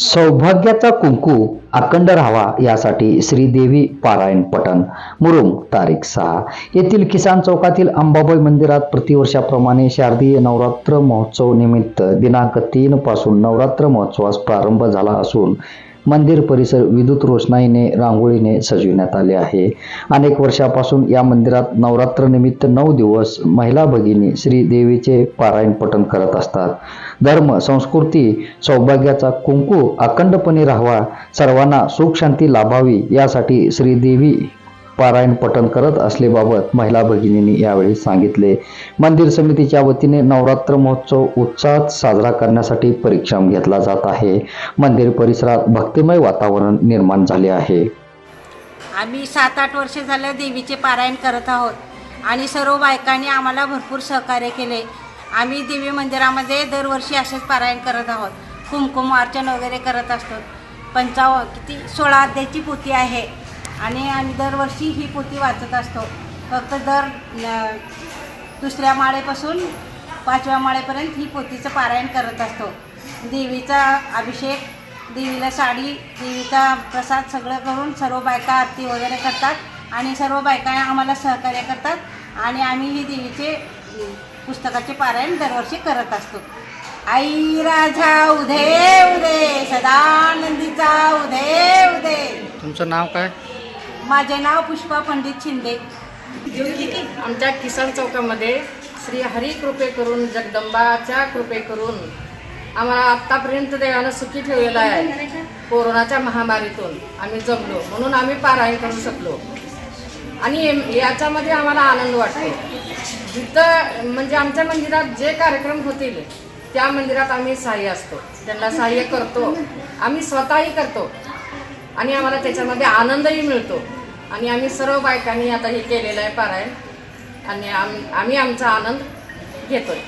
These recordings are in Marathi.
सौभाग्याचा कुंकू अखंड राहावा यासाठी श्रीदेवी पारायण पठण. मुरुम तारीख सहा. येथील किसान चौकातील अंबाबाई मंदिरात प्रतिवर्षाप्रमाणे शारदीय नवरात्र महोत्सव निमित्त दिनांक तीन पासून नवरात्र महोत्सवास प्रारंभ झाला असून मंदिर परिसर विद्युत रोषणाईने रांगोळीने सजविण्यात आले आहे. अनेक वर्षापासून या मंदिरात नवरात्र निमित्त नऊ दिवस महिला भगिनी श्रीदेवीचे पारायण पठण करत असतात. धर्म संस्कृती सौभाग्याचा कुंकू अखंडपणे राहावा सर्वांना सुख शांती लाभावी यासाठी श्रीदेवी पारायण पठण करत असलेबाबत महिला भगिनींनी यावेळी सांगितले. मंदिर समितीच्या वतीने नवरात्र महोत्सव उत्साहात साजरा करण्यासाठी परिश्रम घेतला जात आहे. मंदिर परिसरात भक्तिमय वातावरण निर्माण झाले आहे. आम्ही सात आठ वर्ष झालं देवीचे पारायण करत आहोत आणि सर्व बायकांनी आम्हाला भरपूर सहकार्य केले. आम्ही देवी मंदिरामध्ये दरवर्षी असेच पारायण करत आहोत. कुमकुम अर्चन वगैरे करत असतो. पंचाव किती? सोळा अध्यायची पोती आहे. आणि आम्ही दरवर्षी ही पोथी वाचत असतो. फक्त दर दुसऱ्या माळेपासून पाचव्या माळेपर्यंत ही पोथीचं पारायण करत असतो. देवीचा अभिषेक देवीला साडी देवीचा प्रसाद सगळं करून सर्व बायका आरती वगैरे करतात आणि सर्व बायका आम्हाला सहकार्य करतात आणि आम्ही ही देवीचे पुस्तकाचे पारायण दरवर्षी करत असतो. आई राजा उदे उदे सदानंदीचा उदे उदे. तुमचं नाव काय? माझे नाव पुष्पा पंडित शिंदे. आमच्या किसान चौकामध्ये श्री हरी कृपे करून जगदंबाच्या कृपे करून आम्हाला आत्तापर्यंत देवानं सुखी ठेवलेलं आहे. कोरोनाच्या महामारीतून आम्ही जमलो म्हणून आम्ही पारायण करू शकलो. आणि याच्यामध्ये आम्हाला आनंद वाटतो. जिथं म्हणजे आमच्या मंदिरात जे कार्यक्रम होतील त्या मंदिरात आम्ही सहाय्य असतो. त्यांना सहाय्य करतो. आम्ही स्वतःही करतो. आणि आम्हाला त्याच्यामध्ये आनंदही मिळतो. आणि आम्ही सर्व बायकांनी आता हे केलेलं आहे पारायण. आणि आम्ही आम्ही आमचा आनंद घेतोय.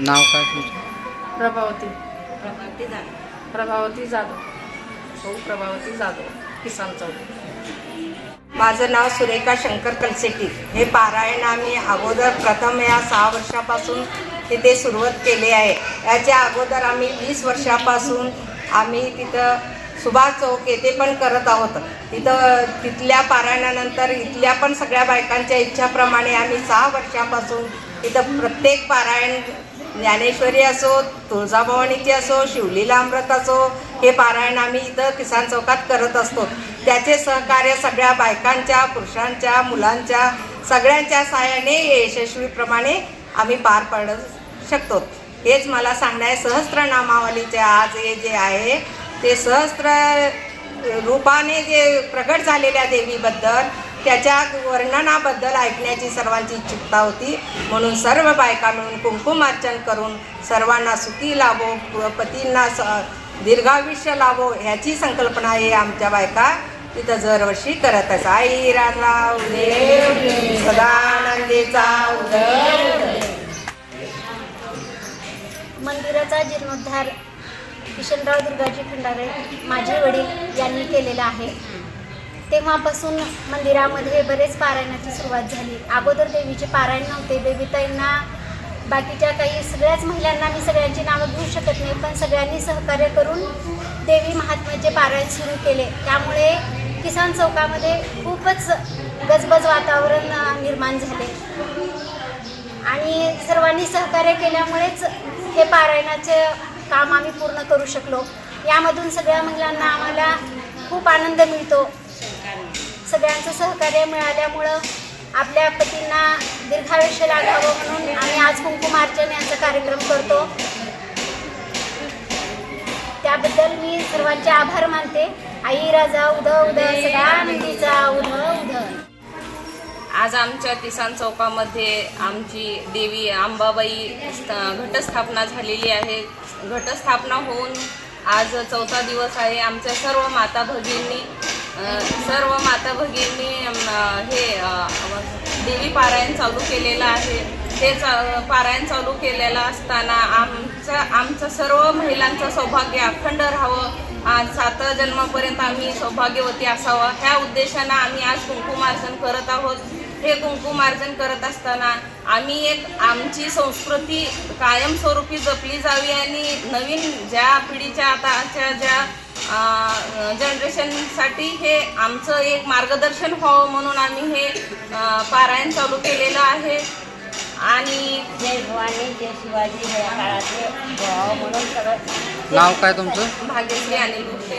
नाव काय तुमचं? प्रभावती. प्रभाती झाली प्रभावती जाधव. हो प्रभावती जाधव. किसान चौक. माझं नाव सुरेखा शंकर कलसेटी. हे पारायण आम्ही अगोदर प्रथम या सहा वर्षापासून तिथे सुरुवात केली आहे. याच्या अगोदर आम्ही वीस वर्षापासून आम्ही तिथं सुभाष चौक येथे पण करत आहोत. तिथं तिथल्या पारायणानंतर इथल्या पण सगळ्या बायकांच्या इच्छाप्रमाणे आम्ही सहा वर्षापासून इथं प्रत्येक पारायण ज्ञानेश्वरी असो तुळजाभवानीची असो शिवलीला अमृत असो हे पारायण आम्ही इथं किसान चौकात करत असतो. त्याचे सहकार्य सगळ्या बायकांच्या पुरुषांच्या मुलांच्या सगळ्यांच्या सहाय्याने यशस्वीप्रमाणे आम्ही पार पाडू शकतो. हेच मला सांगणं आहे सहस्त्र नामावलीचे आज हे जे आहे ते सहस्त्र रूपाने जे प्रगट झालेल्या देवीबद्दल त्याच्या वर्णनाबद्दल ऐकण्याची सर्वांची इच्छुकता होती. म्हणून सर्व बायका मिळून कुंकुमार्चन करून सर्वांना सुखी लाभो पतींना स दीर्घायुष्य लाभो ह्याची संकल्पना आहे आमच्या बायका तिथं दरवर्षी करत असं आई राजा उदय. सदानंदीचा उदय. मंदिराचा जीर्णोद्धार किशनराव दुर्गाजी खंडारे माझे वडील यांनी केलेलं आहे. तेव्हापासून मंदिरामध्ये बरेच पारायणाची सुरुवात झाली. अगोदर देवीचे पारायण नव्हते. देवीताईंना बाकीच्या काही सगळ्याच महिलांना मी सगळ्यांची नावं घेऊ शकत नाही पण सगळ्यांनी सहकार्य करून देवी महात्म्याचे पारायण सुरू केले. त्यामुळे किसान चौकामध्ये खूपच गजबज वातावरण निर्माण झाले. आणि सर्वांनी सहकार्य केल्यामुळेच हे पारायणाचे काम आम्ही पूर्ण करू शकलो. यामधून सगळ्या महिलांना आम्हाला खूप आनंद मिळतो. सगळ्यांचं सहकार्य मिळाल्यामुळं आपल्या पतींना दीर्घायुष्य लागावं म्हणून आम्ही आज कुंकुमार्चन यांचा कार्यक्रम करतो. त्याबद्दल मी सर्वांचे आभार मानते. आई राजा उदय उद सगळ्या आज आमच्या किसान चौकामध्ये आमची देवी अंबाबाई घटस्थापना झालेली आहे. घटस्थापना होऊन आज चौथा दिवस आहे आमच्या सर्व माता भगिनी सर्व माता भगिनी हे देवी पारायण चालू केलेलं आहे. ते चा पारायण चालू केलेलं असताना आमचं आमचं सर्व महिलांचं सौभाग्य अखंड राहावं. आज सात जन्मापर्यंत आम्ही सौभाग्यवती असावं. ह्या उद्देशानं आम्ही आज कुंकुमार्जन करत आहोत. हे कुंकुमार्जन करत असताना आम्ही एक आमची संस्कृती कायमस्वरूपी जपली जावी आणि नवीन ज्या पिढीच्या आताच्या ज्या जनरेशनसाठी हे आमचं एक मार्गदर्शन व्हावं म्हणून आम्ही हे पारायण चालू केलेलं आहे. आणि जय भवानी जय शिवाजी या काळातले भाव म्हणून सगळं नाव काय तुमचं? भाग्यश्री अनिल गुप्ते